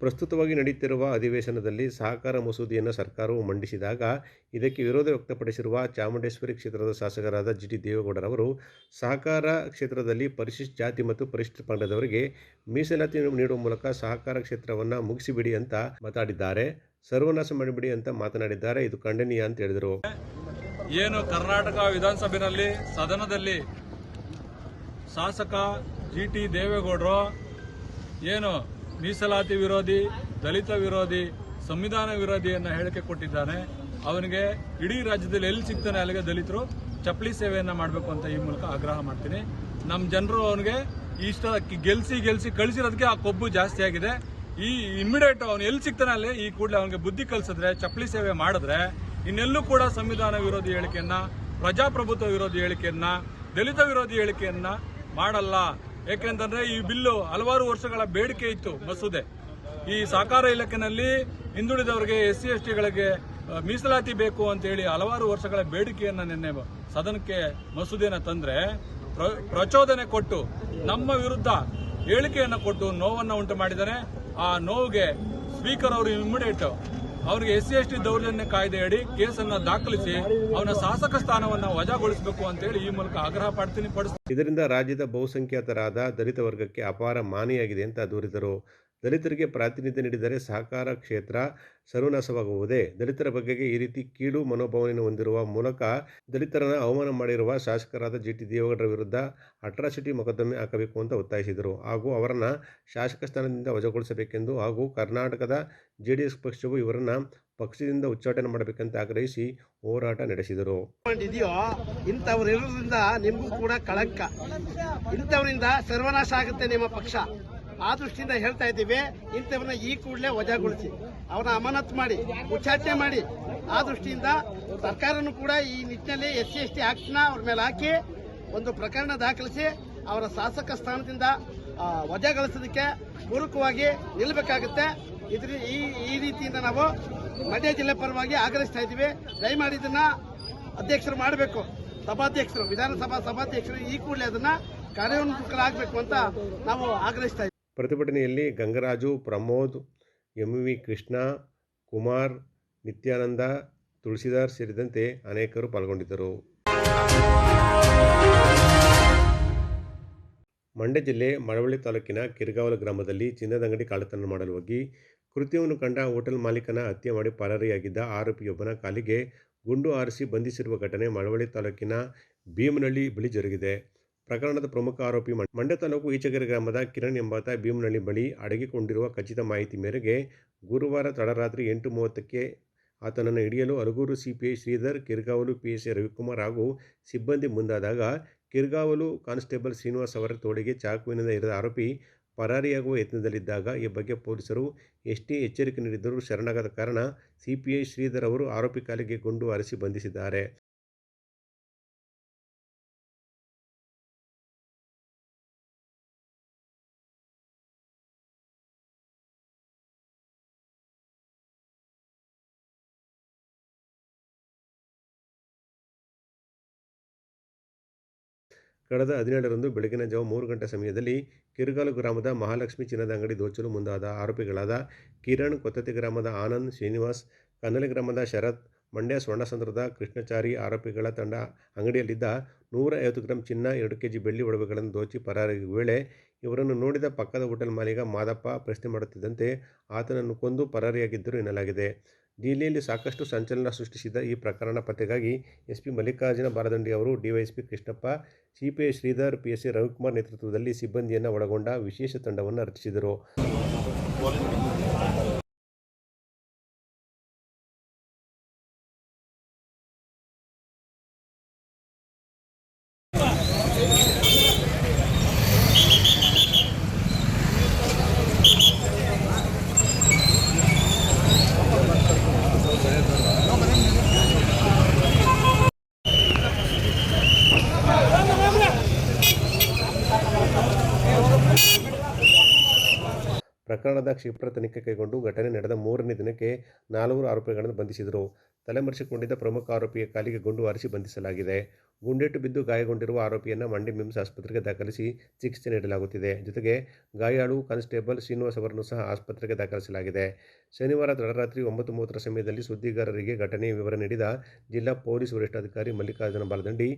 ಪ್ರಸ್ತುತವಾಗಿ ನಡೆಯುತ್ತಿರುವ ಅಧಿವೇಶನದಲ್ಲಿ ಸಹಕಾರ ಮಸೂದೆಯನ್ನು ಸರ್ಕಾರವು ಮಂಡಿಸಿದಾಗ ಇದಕ್ಕೆ ವಿರೋಧ ವ್ಯಕ್ತಪಡಿಸಿರುವ ಚಾಮುಂಡೇಶ್ವರಿ ಕ್ಷೇತ್ರದ ಶಾಸಕರಾದ ಜಿ ಟಿ ದೇವೇಗೌಡರವರು ಸಹಕಾರ ಕ್ಷೇತ್ರದಲ್ಲಿ ಪರಿಶಿಷ್ಟ ಜಾತಿ ಮತ್ತು ಪರಿಶಿಷ್ಟ ಪಂಗಡದವರಿಗೆ ಮೀಸಲಾತಿ ನೀಡುವ ಮೂಲಕ ಸಹಕಾರ ಕ್ಷೇತ್ರವನ್ನು ಮುಗಿಸಿಬಿಡಿ ಅಂತ ಮಾತಾಡಿದ್ದಾರೆ. ಸರ್ವನಾಶ ಮಾಡಿಬಿಡಿ ಅಂತ ಮಾತನಾಡಿದ್ದಾರೆ. ಇದು ಖಂಡನೀಯ ಅಂತ ಹೇಳಿದರು. ಏನು ಕರ್ನಾಟಕ ವಿಧಾನಸಭೆಯಲ್ಲಿ ಸದನದಲ್ಲಿ ಶಾಸಕ ಜಿ ಟಿ ದೇವೇಗೌಡರು ಏನು ಮೀಸಲಾತಿ ವಿರೋಧಿ, ದಲಿತ ವಿರೋಧಿ, ಸಂವಿಧಾನ ವಿರೋಧಿಯನ್ನ ಹೇಳಿಕೆ ಕೊಟ್ಟಿದ್ದಾನೆ. ಅವನಿಗೆ ಇಡೀ ರಾಜ್ಯದಲ್ಲಿ ಎಲ್ಲಿ ಸಿಗ್ತಾನೆ ಅಲ್ಲಿಗೆ ದಲಿತರು, ಚಪ್ಪಲಿ ಸೇವೆಯನ್ನು ಮಾಡಬೇಕು ಅಂತ ಈ ಮೂಲಕ ಆಗ್ರಹ ಮಾಡ್ತೀನಿ. ನಮ್ಮ ಜನರು ಅವನಿಗೆ ಇಷ್ಟ ಗೆಲ್ಸಿ ಗೆಲ್ಸಿ ಕಳಿಸಿರೋದಕ್ಕೆ ಆ ಕೊಬ್ಬು ಜಾಸ್ತಿ ಆಗಿದೆ. ಈ ಇಮಿಡಿಯೇಟ್ ಅವನು ಎಲ್ಲಿ ಸಿಗ್ತಾನೆ ಅಲ್ಲಿ, ಈ ಕೂಡಲೇ ಅವನಿಗೆ ಬುದ್ಧಿ ಕಲಿಸಿದ್ರೆ, ಚಪ್ಪಲಿ ಸೇವೆ ಮಾಡಿದ್ರೆ, ಇನ್ನೆಲ್ಲೂ ಕೂಡ ಸಂವಿಧಾನ ವಿರೋಧಿ ಹೇಳಿಕೆಯನ್ನ, ಪ್ರಜಾಪ್ರಭುತ್ವ ವಿರೋಧಿ ಹೇಳಿಕೆಯನ್ನ, ದಲಿತ ವಿರೋಧಿ ಹೇಳಿಕೆಯನ್ನ ಮಾಡಲ್ಲ. ಏಕೆಂತಂದ್ರೆ ಈ ಬಿಲ್ಲು ಹಲವಾರು ವರ್ಷಗಳ ಬೇಡಿಕೆ ಇತ್ತು ಮಸೂದೆ. ಈ ಸಹಕಾರ ಇಲಾಖೆನಲ್ಲಿ ಹಿಂದುಳಿದವರಿಗೆ ಎಸ್ ಸಿ ಎಸ್ ಟಿಗಳಿಗೆ ಮೀಸಲಾತಿ ಬೇಕು ಅಂತ ಹೇಳಿ ಹಲವಾರು ವರ್ಷಗಳ ಬೇಡಿಕೆಯನ್ನ ನಿನ್ನೆ ಸದನಕ್ಕೆ ಮಸೂದೆನ ತಂದ್ರೆ ಪ್ರಚೋದನೆ ಕೊಟ್ಟು, ನಮ್ಮ ವಿರುದ್ಧ ಹೇಳಿಕೆಯನ್ನು ಕೊಟ್ಟು ನೋವನ್ನ ಉಂಟು ಮಾಡಿದರೆ ಆ ನೋವಿಗೆ ಸ್ಪೀಕರ್ ಅವರು ಇಮಿಡಿಯೇಟ್ ಅವರಿಗೆ ಎಸ್ ಸಿ ಎಸ್ ಟಿ ದೌರ್ಜನ್ಯ ಕಾಯ್ದೆಯಡಿ ಕೇಸನ್ನ ದಾಖಲಿಸಿ ಅವನ ಶಾಸಕ ಸ್ಥಾನವನ್ನ ವಜಾಗೊಳಿಸಬೇಕು ಅಂತ ಹೇಳಿ ಈ ಮೂಲಕ ಆಗ್ರಹ ಪಡ್ತೀನಿ, ಪಡಿಸ್ತೀನಿ. ಇದರಿಂದ ರಾಜ್ಯದ ಬಹುಸಂಖ್ಯಾತರಾದ ದಲಿತ ವರ್ಗಕ್ಕೆ ಅಪಾರ ಮಾನಿಯಾಗಿದೆ ಅಂತ ದೂರಿದರು. ದಲಿತರಿಗೆ ಪ್ರಾತಿನಿಧ್ಯ ನೀಡಿದರೆ ಸಹಕಾರ ಕ್ಷೇತ್ರ ಸರ್ವನಾಶವಾಗುವುದೇ? ದಲಿತರ ಬಗ್ಗೆ ಈ ರೀತಿ ಕೀಳು ಮನೋಭಾವನೆಯನ್ನು ಹೊಂದಿರುವ ಮೂಲಕ ದಲಿತರನ್ನು ಅವಮಾನ ಮಾಡಿರುವ ಶಾಸಕರಾದ ಜಿ ಟಿ ದೇವೇಗೌಡರ ವಿರುದ್ಧ ಅಟ್ರಾಸಿಟಿ ಮೊಕದ್ದಮೆ ಹಾಕಬೇಕು ಅಂತ ಒತ್ತಾಯಿಸಿದರು. ಹಾಗೂ ಅವರನ್ನು ಶಾಸಕ ಸ್ಥಾನದಿಂದ ವಜಾಗೊಳಿಸಬೇಕೆಂದು ಹಾಗೂ ಕರ್ನಾಟಕದ ಜೆ ಡಿ ಎಸ್ ಪಕ್ಷವು ಇವರನ್ನು ಪಕ್ಷದಿಂದ ಉಚ್ಚಾಟನೆ ಮಾಡಬೇಕಂತ ಆಗ್ರಹಿಸಿ ಹೋರಾಟ ನಡೆಸಿದರು. ಇಂಥವ್ರು ನಿಮಗೂ ಕೂಡ ಕಳಂಕ. ಇಂಥವರಿಂದ ಸರ್ವನಾಶ ಆಗುತ್ತೆ ನಿಮ್ಮ ಪಕ್ಷ. ಆ ದೃಷ್ಟಿಯಿಂದ ಹೇಳ್ತಾ ಇದ್ದೀವಿ, ಇಂಥವನ್ನ ಈ ಕೂಡಲೇ ವಜಾಗೊಳಿಸಿ. ಅವನ ಅಮಾನತ್ ಮಾಡಿ, ಉಚ್ಚಾಟನೆ ಮಾಡಿ. ಆ ದೃಷ್ಟಿಯಿಂದ ಸರ್ಕಾರನು ಕೂಡ ಈ ನಿಟ್ಟಿನಲ್ಲಿ ಎಸ್ ಸಿ, ಎಸ್ ಟಿ ಆಕ್ಟ್ನ ಅವ್ರ ಮೇಲೆ ಹಾಕಿ ಒಂದು ಪ್ರಕರಣ ದಾಖಲಿಸಿ ಅವರ ಶಾಸಕ ಸ್ಥಾನದಿಂದ ವಜಾಗೊಳಿಸೋದಕ್ಕೆ ಪೂರಕವಾಗಿ ನಿಲ್ಲಬೇಕಾಗುತ್ತೆ. ಇದ್ರ, ಈ ಈ ರೀತಿಯಿಂದ ನಾವು ಮಂಡ್ಯ ಜಿಲ್ಲೆ ಪರವಾಗಿ ಆಗ್ರಹಿಸ್ತಾ ಇದ್ದೀವಿ. ದಯಮಾಡಿ ಇದನ್ನ ಅಧ್ಯಕ್ಷರು ಮಾಡಬೇಕು. ಸಭಾಧ್ಯಕ್ಷರು, ವಿಧಾನಸಭಾ ಸಭಾಧ್ಯಕ್ಷರು ಈ ಕೂಡಲೇ ಅದನ್ನ ಕಾರ್ಯೋನ್ಮುಖರಾಗಬೇಕು ಅಂತ ನಾವು ಆಗ್ರಹಿಸ್ತಾ ಪ್ರತಿಭಟನೆಯಲ್ಲಿ ಗಂಗರಾಜು, ಪ್ರಮೋದ್ ಎಂ ವಿ ಕೃಷ್ಣ, ಕುಮಾರ್, ನಿತ್ಯಾನಂದ, ತುಳಸಿದಾರ್ ಸೇರಿದಂತೆ ಅನೇಕರು ಪಾಲ್ಗೊಂಡಿದ್ದರು. ಮಂಡ್ಯ ಜಿಲ್ಲೆ ಮಳವಳ್ಳಿ ತಾಲೂಕಿನ ಕಿರ್ಗಾವಲ ಗ್ರಾಮದಲ್ಲಿ ಚಿನ್ನದಂಗಡಿ ಅಂಗಡಿ ಕಳ್ಳತನ ಮಾಡಲು ಹೋಗಿ ಕೃತ್ಯವನ್ನು ಕಂಡ ಹೋಟೆಲ್ ಮಾಲೀಕನ ಹತ್ಯೆ ಮಾಡಿ ಪರಾರಿಯಾಗಿದ್ದ ಆರೋಪಿಯೊಬ್ಬನ ಕಾಲಿಗೆ ಗುಂಡು ಆರಿಸಿ ಬಂಧಿಸಿರುವ ಘಟನೆ ಮಳವಳ್ಳಿ ತಾಲೂಕಿನ ಭೀಮನಹಳ್ಳಿ ಬಳಿ ಜರುಗಿದೆ. ಪ್ರಕರಣದ ಪ್ರಮುಖ ಆರೋಪಿ ಮಂಡ್ಯ ತಾಲೂಕು ಈಚಗೆರೆ ಗ್ರಾಮದ ಕಿರಣ್ ಎಂಬಾತ ಭೀಮನಹಳ್ಳಿ ಬಳಿ ಅಡಗಿಕೊಂಡಿರುವ ಖಚಿತ ಮಾಹಿತಿ ಮೇರೆಗೆ ಗುರುವಾರ ತಡರಾತ್ರಿ ಎಂಟು ಮೂವತ್ತಕ್ಕೆ ಆತನನ್ನು ಹಿಡಿಯಲು ಅಲಗೂರು ಸಿಪಿಐ ಶ್ರೀಧರ್, ಕಿರ್ಗಾವಲು ಪಿಎಸ್ಐ ರವಿಕುಮಾರ್ ಹಾಗೂ ಸಿಬ್ಬಂದಿ ಮುಂದಾದಾಗ ಕಿರ್ಗಾವಲು ಕಾನ್ಸ್ಟೇಬಲ್ ಶ್ರೀನಿವಾಸ್ ಅವರ ತೋಳಿಗೆ ಚಾಕುವಿನಿಂದ ಇರಿದ ಆರೋಪಿ ಪರಾರಿಯಾಗುವ ಯತ್ನದಲ್ಲಿದ್ದಾಗ ಈ ಬಗ್ಗೆ ಪೊಲೀಸರು ಎಷ್ಟೇ ಎಚ್ಚರಿಕೆ ನೀಡಿದ್ದರೂ ಶರಣಾಗದ ಕಾರಣ ಸಿಪಿಐ ಶ್ರೀಧರ್ ಅವರು ಆರೋಪಿ ಕಾಲಿಗೆ ಗುಂಡು ಹಾರಿಸಿ ಬಂಧಿಸಿದ್ದಾರೆ. ಕಳೆದ ಹದಿನೇಳರಂದು ಬೆಳಗಿನ ಜಾವ ಮೂರು ಗಂಟೆ ಸಮಯದಲ್ಲಿ ಕಿರುಗಾಲು ಗ್ರಾಮದ ಮಹಾಲಕ್ಷ್ಮಿ ಚಿನ್ನದ ಅಂಗಡಿ ದೋಚಲು ಮುಂದಾದ ಆರೋಪಿಗಳಾದ ಕಿರಣ್ ಕೊತ್ತತಿ ಗ್ರಾಮದ ಆನಂದ್ ಶ್ರೀನಿವಾಸ್ ಕನ್ನಲಿ ಗ್ರಾಮದ ಶರತ್, ಮಂಡ್ಯ ಸ್ವರ್ಣಸಂದ್ರದ ಕೃಷ್ಣಚಾರಿ ಆರೋಪಿಗಳ ತಂಡ ಅಂಗಡಿಯಲ್ಲಿದ್ದ ನೂರ ಐವತ್ತು ಗ್ರಾಂ ಚಿನ್ನ, ಎರಡು ಕೆ ಜಿ ಬೆಳ್ಳಿ ಒಡವೆಗಳನ್ನು ದೋಚಿ ಪರಾರಿ ವೇಳೆ ಇವರನ್ನು ನೋಡಿದ ಪಕ್ಕದ ಹೋಟೆಲ್ ಮಾಲೀಕ ಮಾದಪ್ಪ ಪ್ರಶ್ನೆ ಮಾಡುತ್ತಿದ್ದಂತೆ ಆತನನ್ನು ಕೊಂದು ಪರಾರಿಯಾಗಿದ್ದರು ಎನ್ನಲಾಗಿದೆ. ಜಿಲ್ಲೆಯಲ್ಲಿ ಸಾಕಷ್ಟು ಸಂಚಲನ ಸೃಷ್ಟಿಸಿದ ಈ ಪ್ರಕರಣ ಪತ್ತೆಗಾಗಿ ಎಸ್ಪಿ ಮಲ್ಲಿಕಾರ್ಜುನ ಬಾರದಂಡಿ ಅವರು DYSP Krishnappa CPI Sridhar PSI Ravikumar ನೇತೃತ್ವದಲ್ಲಿ ಸಿಬ್ಬಂದಿಯನ್ನು ಒಳಗೊಂಡ ವಿಶೇಷ ತಂಡವನ್ನು ರಚಿಸಿದರು. ಪ್ರಕರಣದ ಕ್ಷಿಪ್ರ ತನಿಖೆ ಕೈಗೊಂಡು ಘಟನೆ ನಡೆದ ಮೂರನೇ ದಿನಕ್ಕೆ ನಾಲ್ವರು ಆರೋಪಿಗಳನ್ನು ಬಂಧಿಸಿದರು. ತಲೆಮರೆಸಿಕೊಂಡಿದ್ದ ಪ್ರಮುಖ ಆರೋಪಿಯ ಕಾಲಿಗೆ ಗುಂಡು ಹಾರಿಸಿ ಬಂಧಿಸಲಾಗಿದೆ. ಗುಂಡೇಟು ಬಿದ್ದು ಗಾಯಗೊಂಡಿರುವ ಆರೋಪಿಯನ್ನು ಮಂಡಿ ಮಿಮ್ಸ್ ಆಸ್ಪತ್ರೆಗೆ ದಾಖಲಿಸಿ ಚಿಕಿತ್ಸೆ ನೀಡಲಾಗುತ್ತಿದೆ. ಜೊತೆಗೆ ಗಾಯಾಳು ಕಾನ್ಸ್ಟೇಬಲ್ ಶ್ರೀನಿವಾಸ್ ಅವರನ್ನು ಸಹ ಆಸ್ಪತ್ರೆಗೆ ದಾಖಲಿಸಲಾಗಿದೆ. ಶನಿವಾರ ತಡರಾತ್ರಿ ಒಂಬತ್ತು ಮೂವತ್ತರ ಸಮಯದಲ್ಲಿ ಸುದ್ದಿಗಾರರಿಗೆ ಘಟನೆಯ ವಿವರ ನೀಡಿದ ಜಿಲ್ಲಾ ಪೊಲೀಸ್ ವರಿಷ್ಠಾಧಿಕಾರಿ ಮಲ್ಲಿಕಾರ್ಜುನ ಬಾಲದಂಡಿ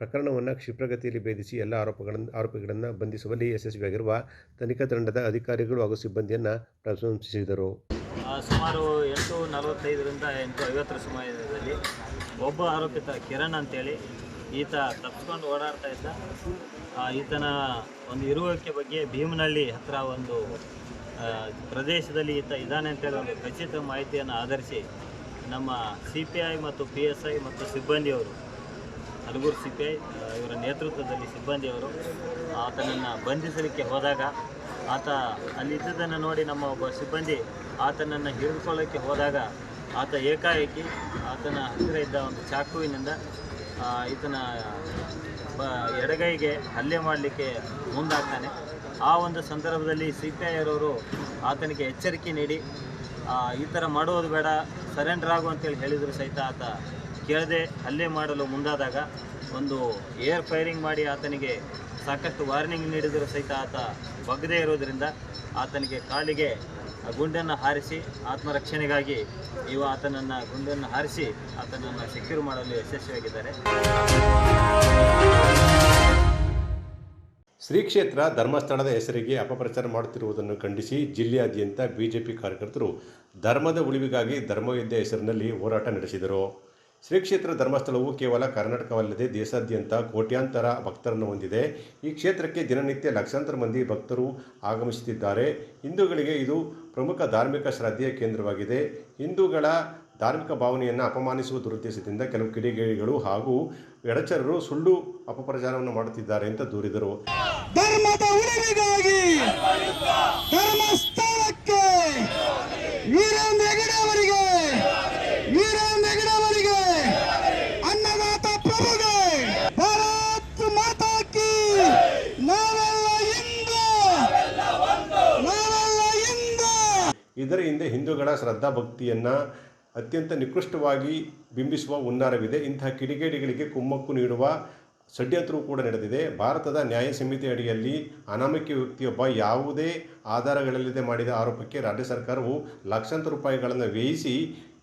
ಪ್ರಕರಣವನ್ನು ಕ್ಷಿಪ್ರಗತಿಯಲ್ಲಿ ಭೇದಿಸಿ ಎಲ್ಲ ಆರೋಪಗಳನ್ನು, ಆರೋಪಿಗಳನ್ನು ಬಂಧಿಸುವಲ್ಲಿ ಯಶಸ್ವಿಯಾಗಿರುವ ತನಿಖಾ ತಂಡದ ಅಧಿಕಾರಿಗಳು ಹಾಗೂ ಸಿಬ್ಬಂದಿಯನ್ನು ಪ್ರಶಂಸಿಸಿದರು. ಸುಮಾರು ಎಂಟು ನಲವತ್ತೈದರಿಂದ ಎಂಟು ಐವತ್ತರ ಸಮಯದಲ್ಲಿ ಒಬ್ಬ ಆರೋಪಿತ ಕಿರಣ್ ಅಂತೇಳಿ ಈತ ತಪ್ಪಿಸ್ಕೊಂಡು ಓಡಾಡ್ತಾ ಇದ್ದ. ಈತನ ಒಂದು ಇರುವಿಕೆ ಬಗ್ಗೆ ಭೀಮನಹಳ್ಳಿ ಹತ್ರ ಒಂದು ಪ್ರದೇಶದಲ್ಲಿ ಈತ ಇದ್ದಾನೆ ಅಂತೇಳಿ ಒಂದು ಖಚಿತ ಮಾಹಿತಿಯನ್ನು ಆಧರಿಸಿ ನಮ್ಮ ಸಿ ಪಿ ಐ ಮತ್ತು ಪಿ ಎಸ್ ಐ ಮತ್ತು ಸಿಬ್ಬಂದಿಯವರು ಹಲಗೂರು ಸಿಪಿಐ ಇವರ ನೇತೃತ್ವದಲ್ಲಿ ಸಿಬ್ಬಂದಿಯವರು ಆತನನ್ನು ಬಂಧಿಸಲಿಕ್ಕೆ ಹೋದಾಗ ಆತ ಅಲ್ಲಿದ್ದದನ್ನು ನೋಡಿ ನಮ್ಮ ಒಬ್ಬ ಸಿಬ್ಬಂದಿ ಆತನನ್ನು ಹಿಡಿದುಕೊಳ್ಳೋಕ್ಕೆ ಹೋದಾಗ ಆತ ಏಕಾಏಕಿ ಆತನ ಹತ್ತಿರ ಇದ್ದ ಒಂದು ಚಾಕುವಿನಿಂದ ಈತನ ಬ, ಎಡಗೈಗೆ ಹಲ್ಲೆ ಮಾಡಲಿಕ್ಕೆ ಮುಂದಾಗ್ತಾನೆ. ಆ ಒಂದು ಸಂದರ್ಭದಲ್ಲಿ ಸಿ ಪಿ ಆತನಿಗೆ ಎಚ್ಚರಿಕೆ ನೀಡಿ ಈ ಥರ ಮಾಡೋದು ಬೇಡ, ಸರೆಂಡರ್ ಆಗು ಅಂತೇಳಿ ಹೇಳಿದರು ಸಹಿತ ಆತ ಕೇಳದೆ ಹಲ್ಲೆ ಮಾಡಲು ಮುಂದಾದಾಗ ಒಂದು ಏರ್ ಫೈರಿಂಗ್ ಮಾಡಿ ಆತನಿಗೆ ಸಾಕಷ್ಟು ವಾರ್ನಿಂಗ್ ನೀಡಿದರೂ ಸಹಿತ ಆತ ಬಗ್ಗದೇ ಇರೋದರಿಂದ ಆತನಿಗೆ ಕಾಲಿಗೆ ಗುಂಡನ್ನು ಹಾರಿಸಿ ಆತ್ಮರಕ್ಷಣೆಗಾಗಿ ಇವ ಆತನನ್ನು ಗುಂಡನ್ನು ಹಾರಿಸಿ ಆತನನ್ನು ಸೆಕ್ಯೂರ್ ಮಾಡಲು ಯಶಸ್ವಿಯಾಗಿದ್ದಾರೆ. ಶ್ರೀ ಕ್ಷೇತ್ರ ಧರ್ಮಸ್ಥಳದ ಹೆಸರಿಗೆ ಅಪಪ್ರಚಾರ ಮಾಡುತ್ತಿರುವುದನ್ನು ಖಂಡಿಸಿ ಜಿಲ್ಲೆಯಾದ್ಯಂತ ಬಿಜೆಪಿ ಕಾರ್ಯಕರ್ತರು ಧರ್ಮದ ಉಳಿವಿಗಾಗಿ ಧರ್ಮಯುದ್ಧ ಹೆಸರಿನಲ್ಲಿ ಹೋರಾಟ ನಡೆಸಿದರು. ಶ್ರೀ ಕ್ಷೇತ್ರ ಧರ್ಮಸ್ಥಳವು ಕೇವಲ ಕರ್ನಾಟಕವಲ್ಲದೆ ದೇಶಾದ್ಯಂತ ಕೋಟ್ಯಾಂತರ ಭಕ್ತರನ್ನು ಹೊಂದಿದೆ. ಈ ಕ್ಷೇತ್ರಕ್ಕೆ ದಿನನಿತ್ಯ ಲಕ್ಷಾಂತರ ಮಂದಿ ಭಕ್ತರು ಆಗಮಿಸುತ್ತಿದ್ದಾರೆ. ಹಿಂದೂಗಳಿಗೆ ಇದು ಪ್ರಮುಖ ಧಾರ್ಮಿಕ ಶ್ರದ್ಧೆಯ ಕೇಂದ್ರವಾಗಿದೆ. ಹಿಂದೂಗಳ ಧಾರ್ಮಿಕ ಭಾವನೆಯನ್ನು ಅಪಮಾನಿಸುವ ದುರುದ್ದೇಶದಿಂದ ಕೆಲವು ಕಿಡಿಗೇಡಿಗಳು ಹಾಗೂ ಎಡಚರರು ಸುಳ್ಳು ಅಪಪ್ರಚಾರವನ್ನು ಮಾಡುತ್ತಿದ್ದಾರೆ ಅಂತ ದೂರಿದರು. ಧರ್ಮದ ಉಳಿವಿಗಾಗಿ ಧರ್ಮಸ್ಥಳಕ್ಕೆ ವೀರೇಂದ್ರ ಹೆಗಡೆ ಅವರಿಗೆ ವೀರೇಂದ್ರ ಹೆಗಡೆ ಅವರಿಗೆ ಅನ್ನದಾತ ಪ್ರಭುಗೆ ಭಾರತ್ ಮಾತಾ ಕಿ ನಾವೆಲ್ಲ ಹಿಂದೂ ನಾವೆಲ್ಲ ಹಿಂದೂ ಇದರ ಹಿಂದೆ ಹಿಂದೂಗಳ ಶ್ರದ್ಧಾ ಭಕ್ತಿಯನ್ನು ಅತ್ಯಂತ ನಿಕೃಷ್ಟವಾಗಿ ಬಿಂಬಿಸುವ ಹುನ್ನಾರವಿದೆ. ಇಂತಹ ಕಿಡಿಗೇಡಿಗಳಿಗೆ ಕುಮ್ಮಕ್ಕು ನೀಡುವ ಷಡ್ಯಂತ್ರವೂ ಕೂಡ ನಡೆದಿದೆ. ಭಾರತದ ನ್ಯಾಯ ಸಮಿತಿ ಅಡಿಯಲ್ಲಿ ಅನಾಮಿಕ ವ್ಯಕ್ತಿಯೊಬ್ಬ ಯಾವುದೇ ಆಧಾರಗಳಿಲ್ಲದೆ ಮಾಡಿದ ಆರೋಪಕ್ಕೆ ರಾಜ್ಯ ಸರ್ಕಾರವು ಲಕ್ಷಾಂತರ ರೂಪಾಯಿಗಳನ್ನು ವ್ಯಯಿಸಿ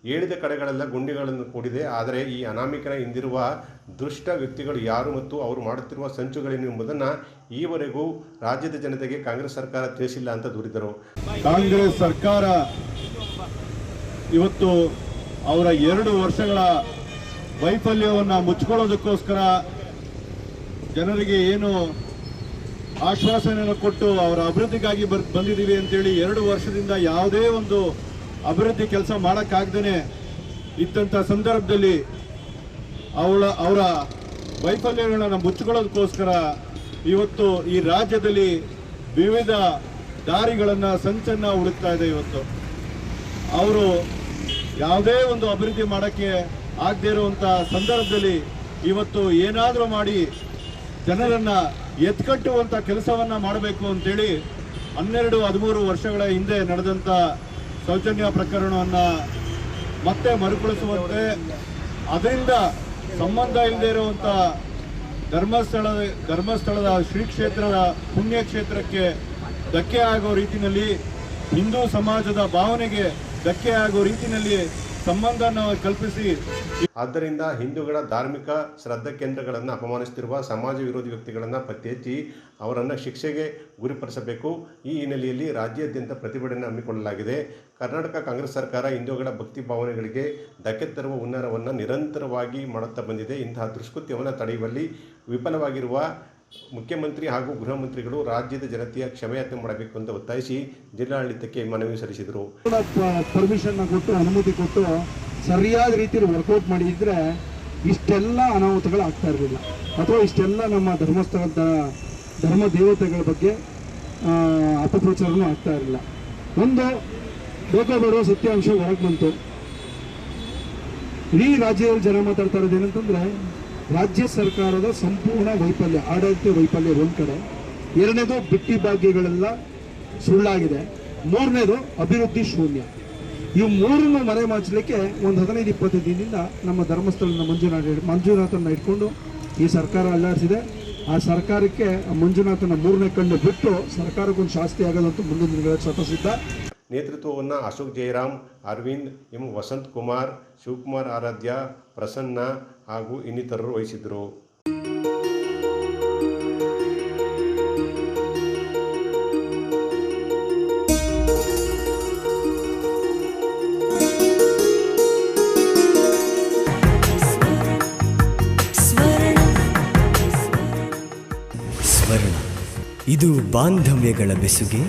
ಹೇಳಿದ ಕಡೆಗಳೆಲ್ಲ ಗುಂಡಿಗಳನ್ನು ಕೂಡಿದೆ. ಆದರೆ ಈ ಅನಾಮಿಕನ ಹಿಂದಿರುವ ದುಷ್ಟ ವ್ಯಕ್ತಿಗಳು ಯಾರು ಮತ್ತು ಅವರು ಮಾಡುತ್ತಿರುವ ಸಂಚುಗಳೇನು ಎಂಬುದನ್ನು ಈವರೆಗೂ ರಾಜ್ಯದ ಜನತೆಗೆ ಕಾಂಗ್ರೆಸ್ ಸರ್ಕಾರ ತಿಳಿಸಿಲ್ಲ ಅಂತ ದೂರಿದರು. ಕಾಂಗ್ರೆಸ್ ಸರ್ಕಾರ ಇವತ್ತು ಅವರ ಎರಡು ವರ್ಷಗಳ ವೈಫಲ್ಯವನ್ನು ಮುಚ್ಕೊಳ್ಳೋದಕ್ಕೋಸ್ಕರ ಜನರಿಗೆ ಏನು ಆಶ್ವಾಸನೆಯನ್ನು ಕೊಟ್ಟು ಅವರ ಅಭಿವೃದ್ಧಿಗಾಗಿ ಬರ್, ಬಂದಿದ್ದೀವಿ ಅಂತೇಳಿ ಎರಡು ವರ್ಷದಿಂದ ಯಾವುದೇ ಒಂದು ಅಭಿವೃದ್ಧಿ ಕೆಲಸ ಮಾಡೋಕ್ಕಾಗ್ದೇ ಇದ್ದಂಥ ಸಂದರ್ಭದಲ್ಲಿ ಅವಳ, ಅವರ ವೈಫಲ್ಯಗಳನ್ನು ಮುಚ್ಚಿಕೊಳ್ಳೋದಕ್ಕೋಸ್ಕರ ಇವತ್ತು ಈ ರಾಜ್ಯದಲ್ಲಿ ವಿವಿಧ ದಾರಿಗಳನ್ನು ಸಂಚನ್ನು ಹುಡುಕ್ತಾ ಇದೆ ಇವತ್ತು. ಅವರು ಯಾವುದೇ ಒಂದು ಅಭಿವೃದ್ಧಿ ಮಾಡೋಕ್ಕೆ ಆಗದೇ ಇರುವಂಥ ಸಂದರ್ಭದಲ್ಲಿ ಇವತ್ತು ಏನಾದರೂ ಮಾಡಿ ಜನರನ್ನು ಎತ್ಕಟ್ಟುವಂಥ ಕೆಲಸವನ್ನು ಮಾಡಬೇಕು ಅಂತೇಳಿ ಹನ್ನೆರಡು, ಹದಿಮೂರು ವರ್ಷಗಳ ಹಿಂದೆ ನಡೆದಂಥ ಸೌಜನ್ಯ ಪ್ರಕರಣವನ್ನು ಮತ್ತೆ ಮರುಕಳಿಸುವಂತೆ ಅದರಿಂದ ಸಂಬಂಧ ಇಲ್ಲದೆ ಇರುವಂಥ ಧರ್ಮಸ್ಥಳ, ಧರ್ಮಸ್ಥಳದ ಶ್ರೀ ಕ್ಷೇತ್ರದ ಪುಣ್ಯಕ್ಷೇತ್ರಕ್ಕೆ ಧಕ್ಕೆ ಆಗೋ ರೀತಿಯಲ್ಲಿ ಹಿಂದೂ ಸಮಾಜದ ಭಾವನೆಗೆ ಧಕ್ಕೆ ಆಗೋ ರೀತಿಯಲ್ಲಿ ಸಂಬಂಧನ ಕಲ್ಪಿಸಿ ಆದ್ದರಿಂದ ಹಿಂದೂಗಳ ಧಾರ್ಮಿಕ ಶ್ರದ್ಧಾ ಕೇಂದ್ರಗಳನ್ನು ಅಪಮಾನಿಸುತ್ತಿರುವ ಸಮಾಜ ವಿರೋಧಿ ವ್ಯಕ್ತಿಗಳನ್ನು ಪತ್ತೆ ಹಚ್ಚಿ ಅವರನ್ನು ಶಿಕ್ಷೆಗೆ ಗುರಿಪಡಿಸಬೇಕು. ಈ ಹಿನ್ನೆಲೆಯಲ್ಲಿ ರಾಜ್ಯಾದ್ಯಂತ ಪ್ರತಿಭಟನೆ ಹಮ್ಮಿಕೊಳ್ಳಲಾಗಿದೆ. ಕರ್ನಾಟಕ ಕಾಂಗ್ರೆಸ್ ಸರ್ಕಾರ ಹಿಂದೂಗಳ ಭಕ್ತಿ ಭಾವನೆಗಳಿಗೆ ಧಕ್ಕೆ ತರುವ ಉನ್ನರವನ್ನು ನಿರಂತರವಾಗಿ ಮಾಡುತ್ತಾ ಬಂದಿದೆ. ಇಂತಹ ದುಷ್ಕೃತ್ಯವನ್ನು ತಡೆಯುವಲ್ಲಿ ವಿಫಲವಾಗಿರುವ ಮುಖ್ಯಮಂತ್ರಿ ಹಾಗೂ ಗೃಹ ಮಂತ್ರಿಗಳು ರಾಜ್ಯದ ಜನತೆಯ ಕ್ಷಮೆಯಾಚನೆ ಮಾಡಬೇಕು ಅಂತ ಒತ್ತಾಯಿಸಿ ಜಿಲ್ಲಾಡಳಿತಕ್ಕೆ ಮನವಿ ಸಲ್ಲಿಸಿದರು. ಪರ್ಮಿಷನ್ ಕೊಟ್ಟು, ಅನುಮತಿ ಕೊಟ್ಟು ಸರಿಯಾದ ರೀತಿಯಲ್ಲಿ ವರ್ಕೌಟ್ ಮಾಡಿದ್ರೆ ಇಷ್ಟೆಲ್ಲ ಅನಾಹುತಗಳು ಆಗ್ತಾ ಇರಲಿಲ್ಲ. ಅಥವಾ ಇಷ್ಟೆಲ್ಲ ನಮ್ಮ ಧರ್ಮಸ್ಥಳದ ಧರ್ಮ ದೇವತೆಗಳ ಬಗ್ಗೆ ಅಪಪ್ರಚಾರನೂ ಆಗ್ತಾ ಇರಲಿಲ್ಲ. ಒಂದು ಬೇಕೋ ಬೇಡೋ ಸತ್ಯಾಂಶ ಹೊರಗೆ ಬಂತು. ಇಡೀ ರಾಜ್ಯದಲ್ಲಿ ಜನ ಮಾತಾಡ್ತಾ ಇರೋದು ಏನಂತಂದ್ರೆ, ರಾಜ್ಯ ಸರ್ಕಾರದ ಸಂಪೂರ್ಣ ವೈಫಲ್ಯ, ಆಡಳಿತ ವೈಫಲ್ಯ ಒಂದ್ ಕಡೆ. ಎರಡನೇದು ಬಿಟ್ಟಿ ಭಾಗ್ಯಗಳೆಲ್ಲ ಸುಳ್ಳಾಗಿದೆ. ಮೂರನೇದು ಅಭಿವೃದ್ಧಿ ಶೂನ್ಯ. ಇವು ಮೂರನ್ನು ಮನೆ ಮಾಚಲಿಕ್ಕೆ ಒಂದು ಹದಿನೈದು ಇಪ್ಪತ್ತು ದಿನದಿಂದ ನಮ್ಮ ಧರ್ಮಸ್ಥಳದ ಮಂಜುನಾಥ ಮಂಜುನಾಥನ ಇಟ್ಕೊಂಡು ಈ ಸರ್ಕಾರ ಅಲ್ಲಾಡಿಸಿದೆ. ಆ ಸರ್ಕಾರಕ್ಕೆ ಮಂಜುನಾಥನ ಮೂರನೇ ಕಣ್ಣು ಬಿಟ್ಟು ಸರ್ಕಾರಕ್ಕೊಂದು ಶಾಸ್ತಿ ಆಗೋದಂತೂ ಮುಂದಿನ ದಿನಗಳಲ್ಲಿ ಸ್ವತಃ ನೇತೃತ್ವವನ್ನು ಅಶೋಕ್ ಜಯರಾಮ್, ಅರವಿಂದ್ ಎಂ ವಸಂತ್ ಕುಮಾರ್, ಶಿವಕುಮಾರ್ ಆರಾಧ್ಯ, ಪ್ರಸನ್ನ ಹಾಗೂ ಇನ್ನಿತರರು ವಹಿಸಿದ್ದರು. ಇದು ಬಾಂಧವ್ಯಗಳ ಬೆಸುಗೆ.